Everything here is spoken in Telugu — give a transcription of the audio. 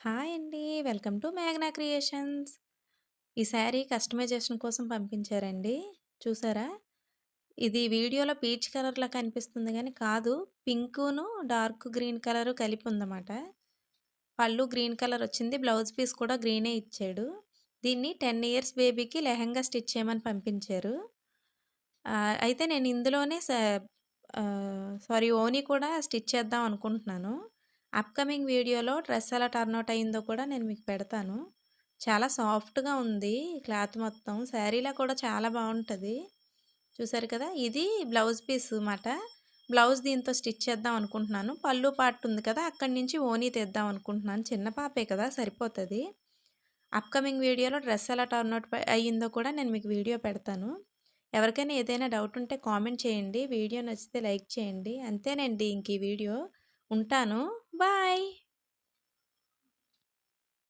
హాయ్ అండి. వెల్కమ్ టు మేఘనా క్రియేషన్స్. ఈ శారీ కస్టమైజేషన్ కోసం పంపించారండి. చూసారా? ఇది వీడియోలో పీచ్ కలర్‌లా కనిపిస్తుంది కానీ కాదు. పింకును, డార్క్ గ్రీన్ కలరు కలిపి ఉందన్నమాట. పళ్ళు గ్రీన్ కలర్ వచ్చింది. బ్లౌజ్ పీస్ కూడా గ్రీనే ఇచ్చాడు. దీన్ని 10 ఇయర్స్ బేబీకి లెహంగా స్టిచ్ చేయమని పంపించారు. అయితే నేను ఇందులోనే స సారీ ఓనీ కూడా స్టిచ్ చేద్దాం అనుకుంటున్నాను. అప్‌కమింగ్ వీడియోలో డ్రెస్ ఎలా టర్న్ అవుట్ అయిందో కూడా నేను మీకు పెడతాను. చాలా సాఫ్ట్‌గా ఉంది క్లాత్ మొత్తం. శారీలా కూడా చాలా బాగుంటుంది చూసారు కదా! ఇది బ్లౌజ్ పీస్ అన్నమాట బ్లౌజ్ దీంతో స్టిచ్ చేద్దాం అనుకుంటున్నాను. పళ్ళు పార్ట్ ఉంది కదా! అక్కడి నుంచి ఓనీ తెద్దాం అనుకుంటున్నాను. చిన్న పాపే కదా! సరిపోతుంది అప్‌కమింగ్ వీడియోలో డ్రెస్ ఎలా టర్న్ అవుట్ అయ్యిందో కూడా నేను మీకు వీడియో పెడతాను. ఎవరికైనా ఏదైనా డౌట్ ఉంటే కామెంట్ చేయండి. వీడియో నచ్చితే లైక్ చేయండి. అంతేనండి ఇంక ఈ వీడియో. ఉంటాను. Bye!